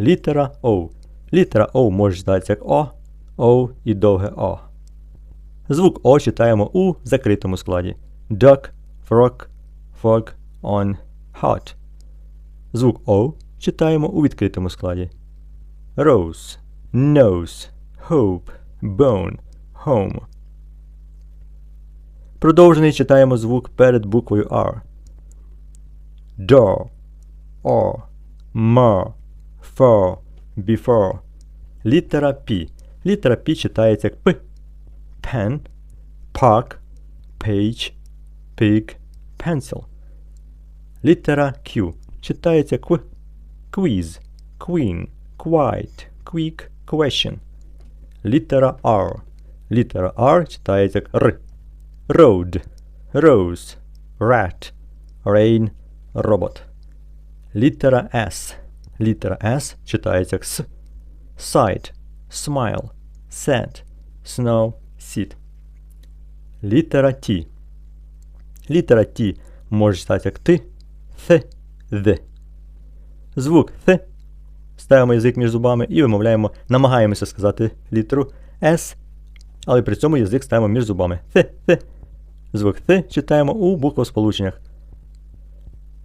Літера О. Літера О може читатися як О, О і довге О. Звук О читаємо у закритому складі. Duck, frog, fog, on, hot. Звук О читаємо у відкритому складі. Rose, nose, hope, bone, home. Продовжений читаємо звук перед буквою R. Door, or, more, for, before. Літера P. Літера P читається як П. Pen, park, page, pig, pencil. Літера Q читається Q. Quiz, queen, quite, quick, question. Літера R. Літера R читається як Р. Road, rose, rat, rain, robot. Літера S. Літера S читається як С. Sight, smile, set, snow, sit. Літера T. Літера T може читатися як ти, th, the. Звук th. Ставимо язик між зубами і вимовляємо, намагаємося сказати літеру S, але при цьому язик ставимо між зубами. Th, th. Звук th читаємо у буквосполученнях.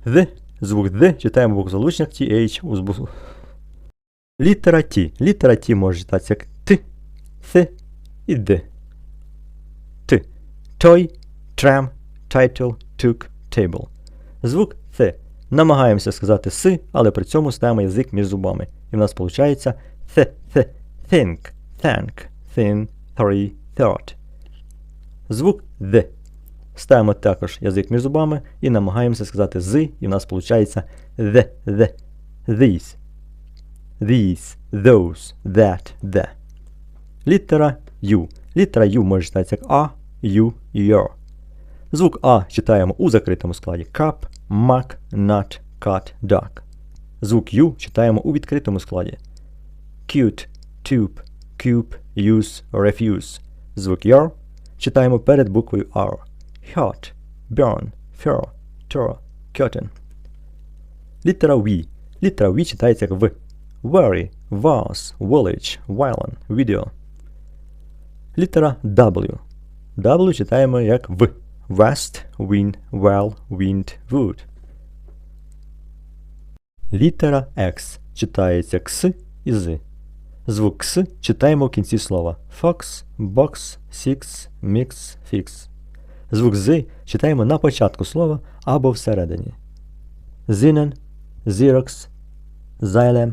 The. Звук th читаємо в буквосполученнях TH. Літера T. Літера T може читатися як Т, Th і Д. Т. Toy, tram, title, took, table. Звук Th. Намагаємося сказати С, але при цьому ставимо язик між зубами. І в нас виходить th, th, think, thank, thin, three, third. Звук Д. Ставимо також язик між зубами і намагаємося сказати з, і в нас виходить the, the, these, these, those, that, the. Літера U. Літера U може читатися як А, U, your. Звук А читаємо у закритому складі cup, mug, nut, cut, duck. Звук U читаємо у відкритому складі cute, tube, cube, use, refuse. Звук your читаємо перед буквою R. Hot, burn, fur, tear, curtain. Літера V. Літера V читається як В. Worry, vase, village, violin, video. Літера W. W читаємо як В. West, wind, well, wind, wood. Літера X читається кс і з. Звук кс читаємо в кінці слова. Fox, box, six, mix, fix. Звук з читаємо на початку слова або всередині. Зінен, зірокс, Xylem,